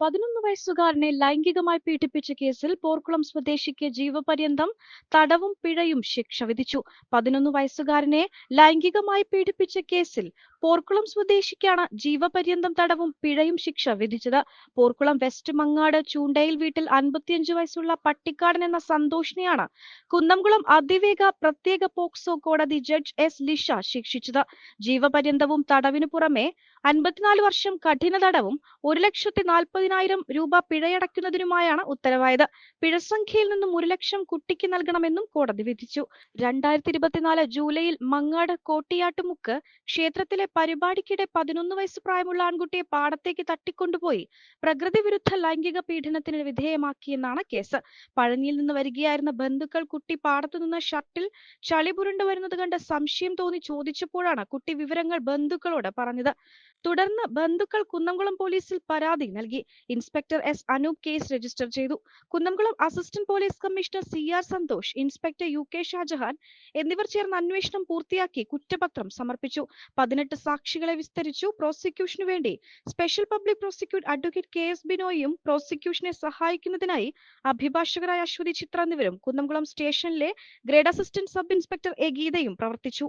പതിനൊന്ന് വയസ്സുകാരനെ ലൈംഗികമായി പീഡിപ്പിച്ച കേസിൽ പോർക്കുളം സ്വദേശിക്ക് ജീവപര്യന്തം തടവും പിഴയും ശിക്ഷ വിധിച്ചു. പതിനൊന്ന് വയസ്സുകാരനെ ലൈംഗികമായി പീഡിപ്പിച്ച കേസിൽ പോർക്കുളം സ്വദേശിക്കാണ് ജീവപര്യന്തം തടവും പിഴയും ശിക്ഷ വിധിച്ചത്. പോർക്കുളം വെസ്റ്റ് മങ്ങാട് ചൂണ്ടയിൽ വീട്ടിൽ അൻപത്തിയഞ്ചു വയസ്സുള്ള പട്ടിക്കാടൻ എന്ന സന്തോഷിനെയാണ് കുന്നംകുളം അതിവേഗ പ്രത്യേക പോക്സോ കോടതി ജഡ്ജ് എസ് ലിഷ ശിക്ഷിച്ചത്. ജീവപര്യന്തവും തടവിനു പുറമെ അൻപത്തിനാല് വർഷം കഠിന തടവും ഒരു ലക്ഷത്തി നാൽപ്പതിനായിരം രൂപ പിഴയടയ്ക്കുന്നതിനുമായാണ് ഉത്തരവായത്. പിഴസംഖ്യയിൽ നിന്നും ഒരു ലക്ഷം കുട്ടിക്ക് നൽകണമെന്നും കോടതി വിധിച്ചു. രണ്ടായിരത്തി ഇരുപത്തിനാല് ജൂലൈയിൽ മങ്ങാട് കോട്ടിയാട്ടുമുക്ക് ക്ഷേത്രത്തിലെ പരിപാടിക്കിടെ പതിനൊന്ന് വയസ്സ് പ്രായമുള്ള ആൺകുട്ടിയെ പാടത്തേക്ക് തട്ടിക്കൊണ്ടുപോയി. പ്രകൃതി വിരുദ്ധ ലൈംഗിക പീഡനത്തിന് വിധേയമാക്കിയെന്നാണ് കേസ്. പഴനിയിൽ നിന്ന് വരികയായിരുന്ന ബന്ധുക്കൾ കുട്ടി പാടത്തു നിന്ന് ഷട്ടിൽ ചളി പുരണ്ടു വരുന്നത് കണ്ട് സംശയം തോന്നി ചോദിച്ചപ്പോഴാണ് കുട്ടി വിവരങ്ങൾ ബന്ധുക്കളോട് പറഞ്ഞത്. തുടർന്ന് ബന്ധുക്കൾ കുന്നംകുളം പോലീസിൽ പരാതി നൽകി. Inspector S Anoop case register ചെയ്തു. Kunnamkulam assistant police commissioner C R Santhosh inspector U K Shajahan എന്നിവർ ചേർന്ന് അന്വേഷണം പൂർത്തിയാക്കി കുറ്റപത്രം സമർപ്പിച്ചു. പതിനെട്ട് സാക്ഷികളെ വിസ്തരിച്ചു. പ്രോസിക്യൂഷനു വേണ്ടി special public prosecute advocate K S ബിനോയും പ്രോസിക്യൂഷനെ സഹായിക്കുന്നതിനായി അഭിഭാഷകരായ അശ്വതി ചിത്ര എന്നിവരും കുന്നംകുളം സ്റ്റേഷനിലെ grade assistant sub inspector A ഗീതയും പ്രവർത്തിച്ചു.